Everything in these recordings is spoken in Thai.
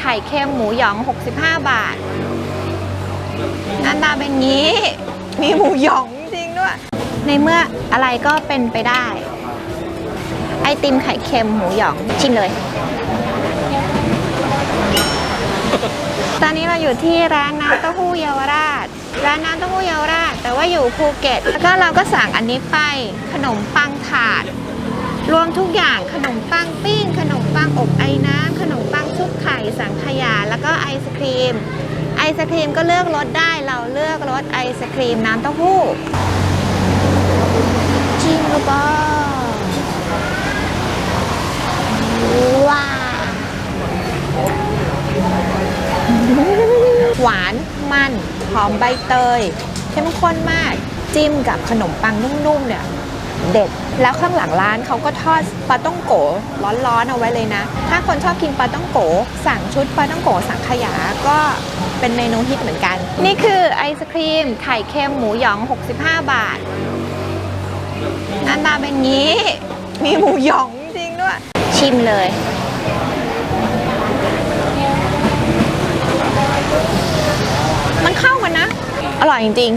ไข่เค็มหมูหยอง 65 บาท หน้าตาเป็นงี้ มีหมูหยองจริงด้วย ในเมื่ออะไรก็เป็นไปได้ ไอติมไข่เค็มหมูหยอง ชิมเลย ตอนนี้เราอยู่ที่ร้านน้ำเต้าหู้เยาวราช ร้านน้ำเต้าหู้เยาวราช แต่ว่าอยู่ภูเก็ต แล้วก็เราก็สั่งอันนี้ไปขนมปังถาดรวมทุกอย่างขนมปังปิ้ง ขนมปังอบไอ้น้ำขนมปัง แล้วก็ไอศครีม ไอศครีมก็เลือกรสได้เราเลือกรสไอศครีมน้ำเต้าหู้จริงหรือเปล่าว้าหวานมันหอมใบเตยเข้มข้นมากจิ้มกับขนมปังนุ่มๆเนี่ย เด็ด แล้วข้างหลังร้านเขาก็ทอดปลาต้องโกร้อนๆเอาไว้เลยนะ ถ้าคนชอบกินปลาต้องโกสั่งชุดปลาต้องโกสังขยาก็เป็นเมนูฮิตเหมือนกัน นี่คือไอศครีมไข่เค็มหมูหยอง 65 บาทหน้าตาเป็นงี้ มีหมูหยองจริงด้วย ชิมเลยมันเข้ากันนะ อร่อยจริง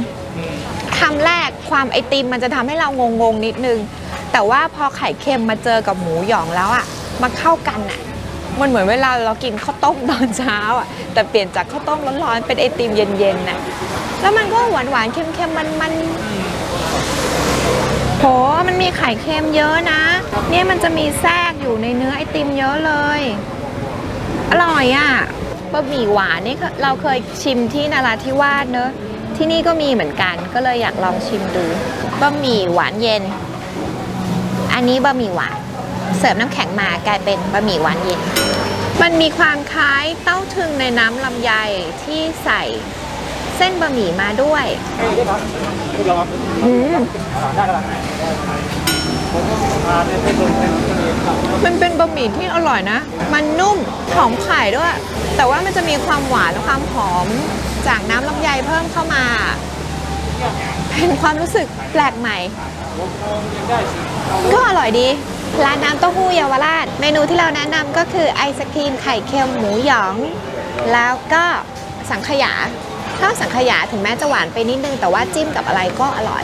คำแรกความไอติมมันจะทำให้เรางงๆนิดนึง แต่ว่าพอไข่เค็มมาเจอกับหมูหยองแล้วอะ่ะมาเข้ากันอะ่ะ มันเหมือนเวลาเรากินข้าวต้มตอนเช้าอะ่ะ แต่เปลี่ยนจากข้าวต้มร้อนๆเป็นไอติมเย็นๆน่ะแล้วมันก็หวานๆเค็มๆมันๆโหมันมีไข่เค็มเยอะนะ เนี่ยมันจะมีแทรกอยู่ในเนื้อไอติมเยอะเลย อร่อยอะ่ะบะหมี่หวานนี่เราเคยชิมที่นาราธิวาสเนอะ ที่นี่ก็มีเหมือนกัน ก็เลยอยากลองชิมดูบะหมี่หวานเย็น อันนี้บะหมี่หวาน เสิร์ฟน้ำแข็งมากลายเป็นบะหมี่หวานเย็น มันมีความคล้ายเต้าถึงในน้ำลำไยที่ใส่เส้นบะหมี่มาด้วยอืมมันเป็นบะหมี่ที่อร่อยนะ มันนุ่มหอมไข่ด้วย แต่ว่ามันจะมีความหวานและความหอม จากน้ำลำไยเพิ่มเข้ามา เป็นความรู้สึกแปลกใหม่ ก็อร่อยดี ร้านน้ำเต้าหู้เยาวราช เมนูที่เราแนะนำก็คือไอศครีมไข่เค็มหมูหยอง แล้วก็สังขยาถ้าวสังขยาถึงแม้จะหวานไปนิดนึง แต่ว่าจิ้มกับอะไรก็อร่อย